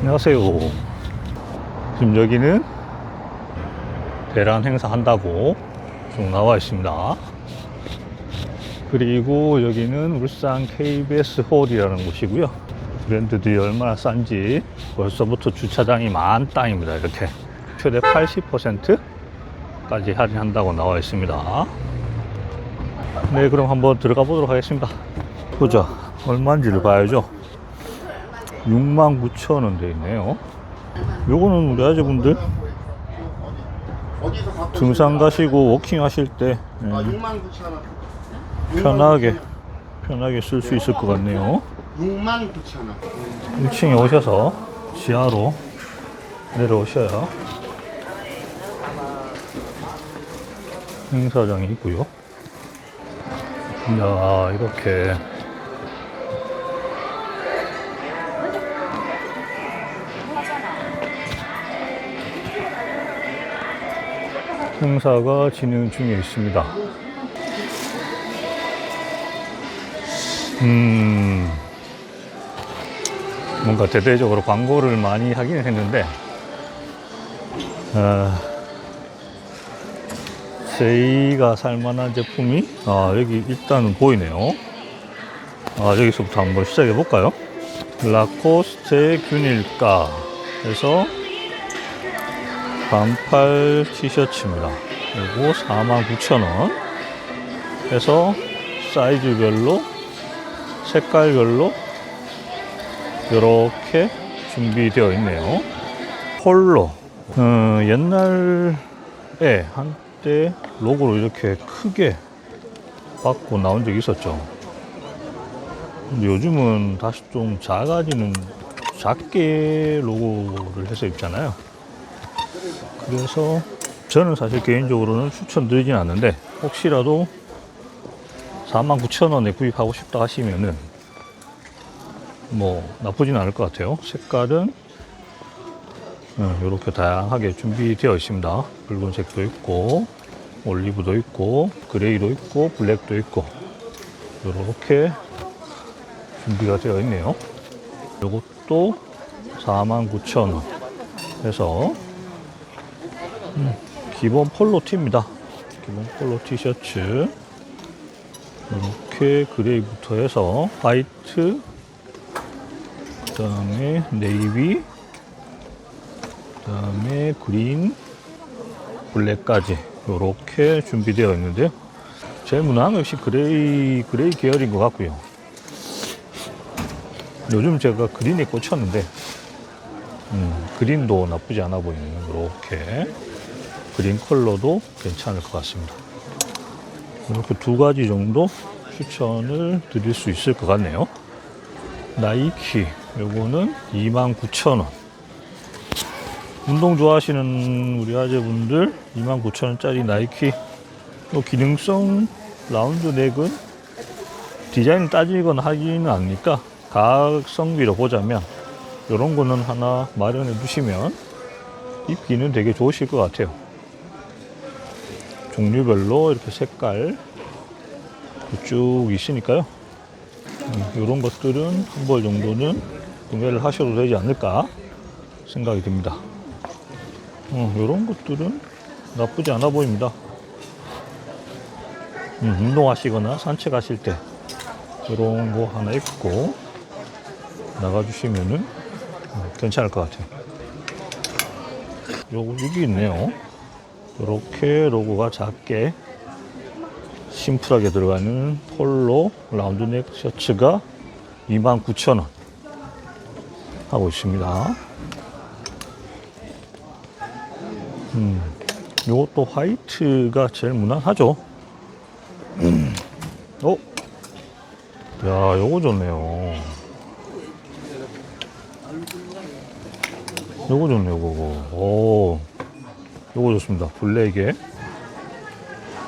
안녕하세요. 지금 여기는 대란 행사 한다고 쭉 나와 있습니다. 그리고 여기는 울산 KBS 홀이라는 곳이고요. 브랜드들이 얼마나 싼지 벌써부터 주차장이 만 땅입니다. 이렇게 최대 80%까지 할인한다고 나와 있습니다. 네, 그럼 한번 들어가 보도록 하겠습니다. 보자. 얼마인지를 봐야죠. 69,000원 돼 있네요. 요거는 우리 아재분들 등산 가시고 워킹 하실 때 예, 아, 6만 9천 원. 편하게 편하게 쓸 수 있을 것 같네요. 6만 9천 원. 1층에 오셔서 지하로 내려오셔야 행사장이 있고요. 이야 이렇게 행사가 진행 중에 있습니다. 음. 뭔가 대대적으로 광고를 많이 하기는 했는데 어, 저희가 살만한 제품이 아, 여기 일단은 보이네요 아, 여기서부터 한번 시작해 볼까요 라코스테 균일가 해서 반팔 티셔츠입니다 그리고 49,000원 해서 사이즈별로 색깔별로 이렇게 준비되어 있네요. 폴로. 어, 옛날에 한때 로고를 이렇게 크게 받고 나온 적이 있었죠. 근데 요즘은 다시 좀 작아지는 작게 로고를 해서 입잖아요. 그래서 저는 사실 개인적으로는 추천드리진 않는데 혹시라도 49,000원에 구입하고 싶다 하시면은 뭐 나쁘진 않을 것 같아요. 색깔은 이렇게 다양하게 준비되어 있습니다. 붉은색도 있고 올리브도 있고 그레이도 있고 블랙도 있고 이렇게 준비가 되어 있네요. 이것도 49,000원 해서 음, 기본 폴로 티입니다. 기본 폴로 티셔츠. 이렇게 그레이부터 해서 화이트 그 다음에 네이비 그 다음에 그린 블랙까지 이렇게 준비되어 있는데요. 제일 무난한 건 역시 그레이 그레이 계열인 것 같고요. 요즘 제가 그린에 꽂혔는데 음, 그린도 나쁘지 않아 보이네요. 이렇게 그린 컬러도 괜찮을 것 같습니다. 이렇게 두 가지 정도 추천을 드릴 수 있을 것 같네요. 나이키 요거는 29,000원. 운동 좋아하시는 우리 아재분들 29,000원짜리 나이키 요 기능성 라운드 넥은 디자인 따지거나 하기는 않으니까? 가성비로 보자면 이런 거는 하나 마련해 두시면 입기는 되게 좋으실 것 같아요 종류별로 이렇게 색깔 쭉 있으니까요 이런 것들은 한 벌 정도는 구매를 하셔도 되지 않을까 생각이 듭니다. 어, 이런 것들은 나쁘지 않아 보입니다. 음, 운동하시거나 산책하실 때 이런 거 하나 입고 나가주시면은 어, 괜찮을 것 같아요. 여기 있네요. 이렇게 로고가 작게 심플하게 들어가는 폴로 라운드넥 셔츠가 29,000원 하고 있습니다. 음, 요것도 화이트가 제일 무난하죠. 음. 어? 야, 요거 좋네요. 요거 좋네요, 요거. 오, 요거 좋습니다. 블랙에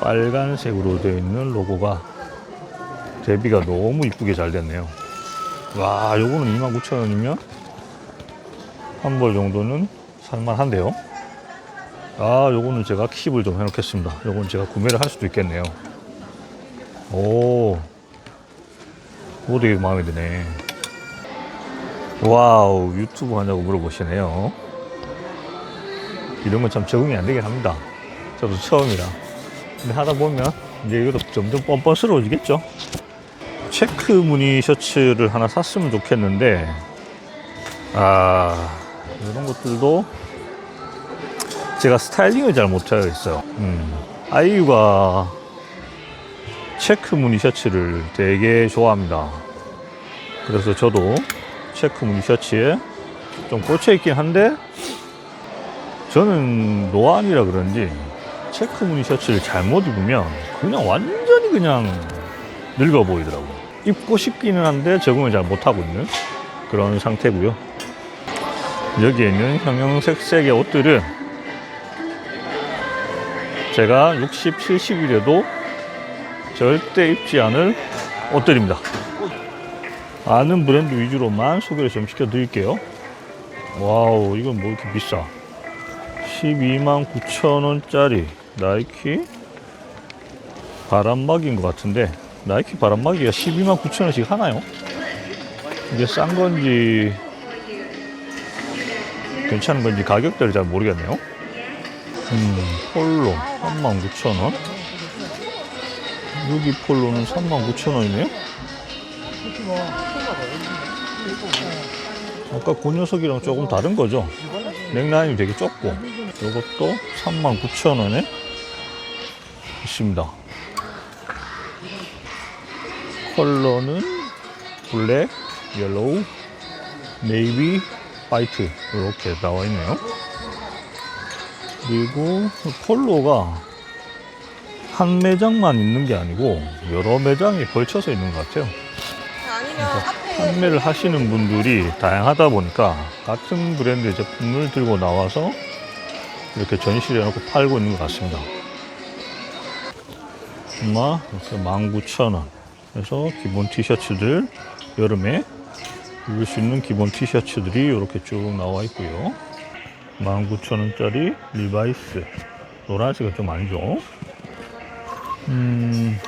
빨간색으로 되어 있는 로고가 대비가 너무 이쁘게 잘 됐네요. 와, 요거는 29,000원이면 한 벌 정도는 살만한데요. 아, 요거는 제가 킵을 좀 해놓겠습니다. 요건 제가 구매를 할 수도 있겠네요. 오, 이거 되게 마음에 드네. 와우 유튜브 하냐고 물어보시네요 이런 건 참 적응이 안 되긴 합니다. 저도 처음이라. 근데 하다 보면 이제 이것도 점점 뻔뻔스러워지겠죠? 체크 무늬 셔츠를 하나 샀으면 좋겠는데 아 이런 것들도 제가 스타일링을 잘 못하고 있어요. 음, 아이유가 체크 무늬 셔츠를 되게 좋아합니다. 그래서 저도 체크 무늬 셔츠에 좀 꽂혀 있긴 한데 저는 노안이라 그런지 체크 무늬 셔츠를 잘못 입으면 그냥 완전히 그냥 늙어 보이더라고요. 입고 싶기는 한데 적응을 잘 못하고 있는 그런 상태고요. 여기에 있는 형형색색의 옷들은 제가 60, 70일에도 절대 입지 않을 옷들입니다. 아는 브랜드 위주로만 소개를 좀 시켜드릴게요. 와우, 이건 뭐 이렇게 비싸? 12만 9천 원짜리 나이키 바람막이인 것 같은데 나이키 바람막이가 12만 9천 원씩 하나요? 이게 싼 건지 괜찮은 건지 가격대를 잘 모르겠네요. 음, 폴로 3만 9천 원. 여기 폴로는 3만 9천 원이네요. 아까 그 녀석이랑 조금 다른 거죠. 넥라인이 되게 좁고 이것도 39,000원에 있습니다. 컬러는 블랙, 옐로우, 네이비, 화이트 이렇게 나와 있네요. 그리고 폴로가 한 매장만 있는 게 아니고 여러 매장이 걸쳐서 있는 것 같아요. 앞에 판매를 하시는 분들이 다양하다 보니까 같은 브랜드의 제품을 들고 나와서 이렇게 전시를 해놓고 팔고 있는 것 같습니다. 아마 이렇게 19,000원. 그래서 기본 티셔츠들 여름에 입을 수 있는 기본 티셔츠들이 이렇게 쭉 나와 있고요. 19,000원짜리 리바이스. 노란색은 좀 아니죠. 음,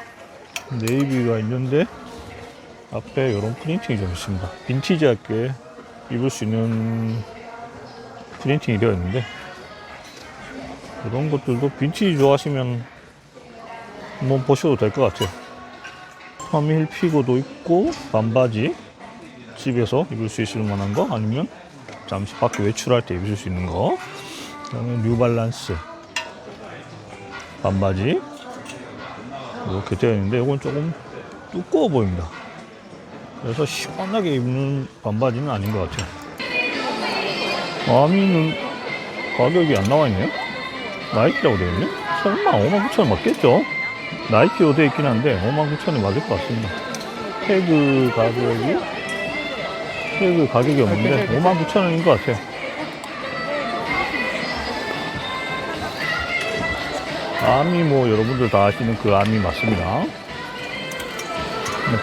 네이비가 있는데 앞에 이런 프린팅이 좀 있습니다. 빈티지하게 입을 수 있는 프린팅이 되어 있는데 이런 것들도 빈티지 좋아하시면 한번 보셔도 될 것 같아요. 터미 힐피고도 있고 반바지 집에서 입을 수 있을 만한 거 아니면 잠시 밖에 외출할 때 입을 수 있는 거 그다음에 뉴발란스 반바지 이렇게 되어 있는데 이건 조금 두꺼워 보입니다. 그래서 시원하게 입는 반바지는 아닌 것 같아요. 아미는 가격이 안 나와 있네요. 나이키라고 되어 있네. 설마 5만 9천 원 맞겠죠? 나이키로 되어 있긴 한데 5만 9천 원이 맞을 것 같습니다. 태그 가격이 태그 가격이 없는데 5만 9천 원인 것 같아요. 아미 뭐 여러분들 다 아시는 그 아미 맞습니다.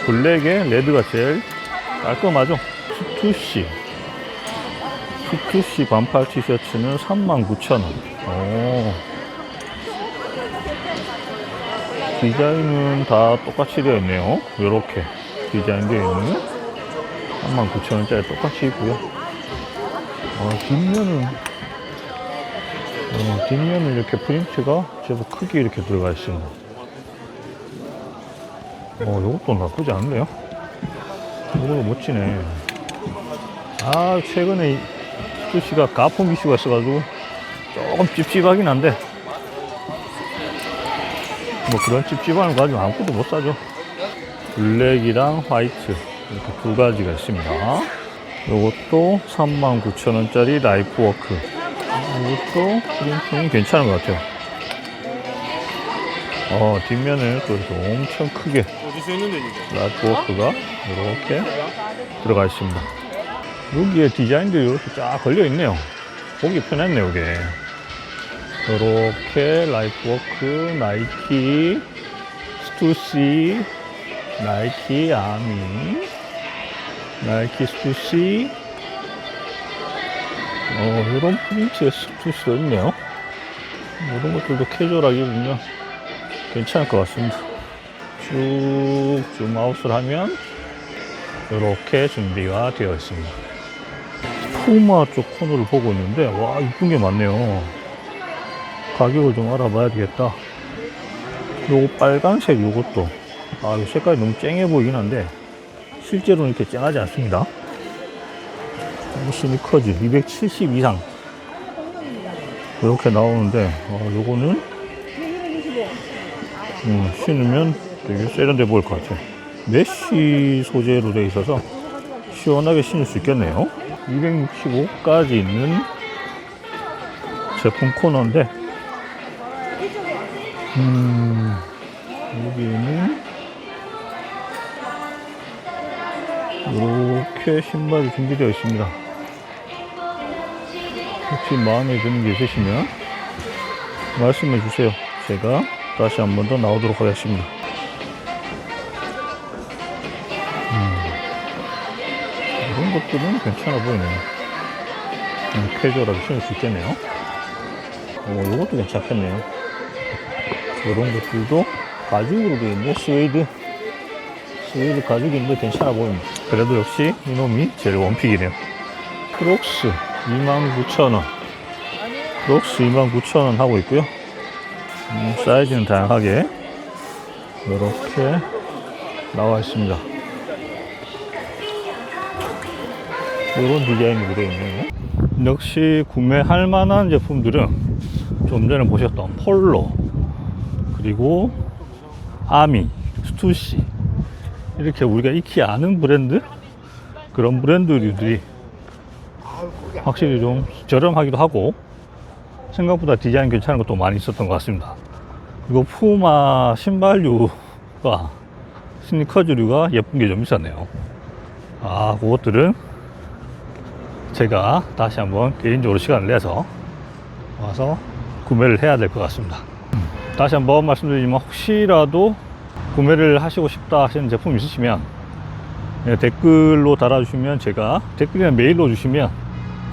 블랙에 레드가 제일 깔끔하죠. 스투시. 스투시 반팔 티셔츠는 39,000원. 오. 디자인은 다 똑같이 되어 있네요. 이렇게 디자인 되어 있는 39,000원짜리 똑같이 있고요. 어, 뒷면은 어, 뒷면은 이렇게 프린트가 제법 크게 이렇게 들어가 있습니다. 어, 이것도 나쁘지 않네요. 이거도 멋지네. 아, 최근에 스투시가 가품 이슈가 있어가지고 조금 찝찝하긴 한데, 뭐 그런 찝찝함을 가지고 아무것도 못 사죠. 블랙이랑 화이트 이렇게 두 가지가 있습니다. 이것도 39,000원짜리 라이프워크. 이것도 프린팅이 괜찮은 것 같아요. 어, 뒷면을 또 이렇게 엄청 크게? 라이프워크가 이렇게 들어가 있습니다. 여기에 디자인도 이렇게 쫙 걸려 있네요. 보기 편했네요, 이게. 이렇게 라이프워크, 나이키, 스투시, 나이키 아미, 나이키 스투시, 어, 이런 프린트의 스투시도 있네요. 이런 것들도 캐주얼하게 입으면 괜찮을 것 같습니다. 쭉 줌아웃을 하면 이렇게 준비가 되어 있습니다. 푸마 쪽 코너를 보고 있는데 와 이쁜 게 많네요. 가격을 좀 알아봐야 되겠다. 요거 빨간색 요것도 아, 이 색깔이 너무 쨍해 보이긴 한데 실제로는 이렇게 쨍하지 않습니다. 이 스니커즈 270 이상. 이렇게 나오는데 어, 요거는 음, 신으면 되게 세련돼 보일 것 같아요. 메쉬 소재로 되어 있어서 시원하게 신을 수 있겠네요 265까지 있는 제품 코너인데 음, 여기는 이렇게 신발이 준비되어 있습니다. 혹시 마음에 드는 게 있으시면 말씀해 주세요. 제가 다시 한 번 더 나오도록 하겠습니다. 이런 것들은 괜찮아 보이네요. 음, 캐주얼하게 신을 수 있겠네요. 오, 이것도 괜찮겠네요. 이런 것들도 가죽으로 되어 있는 스웨이드 스웨이드 가죽인데 괜찮아 보입니다. 그래도 역시 이놈이 제일 원픽이네요. 크록스 29,000원. 크록스 29,000원 하고 있고요. 음, 사이즈는 다양하게 이렇게 나와 있습니다. 이런 디자인이 되어 있네요. 역시 구매할 만한 제품들은 좀 전에 보셨던 폴로 그리고 아미, 스투시 이렇게 우리가 익히 아는 브랜드 그런 브랜드들이 확실히 좀 저렴하기도 하고 생각보다 디자인 괜찮은 것도 많이 있었던 것 같습니다. 그리고 푸마 신발류가 스니커즈류가 예쁜 게 좀 있었네요. 아, 그것들은 제가 다시 한번 개인적으로 시간을 내서 와서 구매를 해야 될 것 같습니다. 다시 한번 말씀드리지만 혹시라도 구매를 하시고 싶다 하시는 제품 있으시면 네, 댓글로 달아주시면 제가 댓글이나 메일로 주시면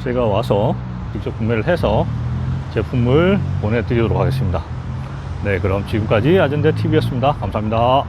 제가 와서 직접 구매를 해서 제품을 보내드리도록 하겠습니다. 네, 그럼 지금까지 아전대 TV였습니다. 감사합니다.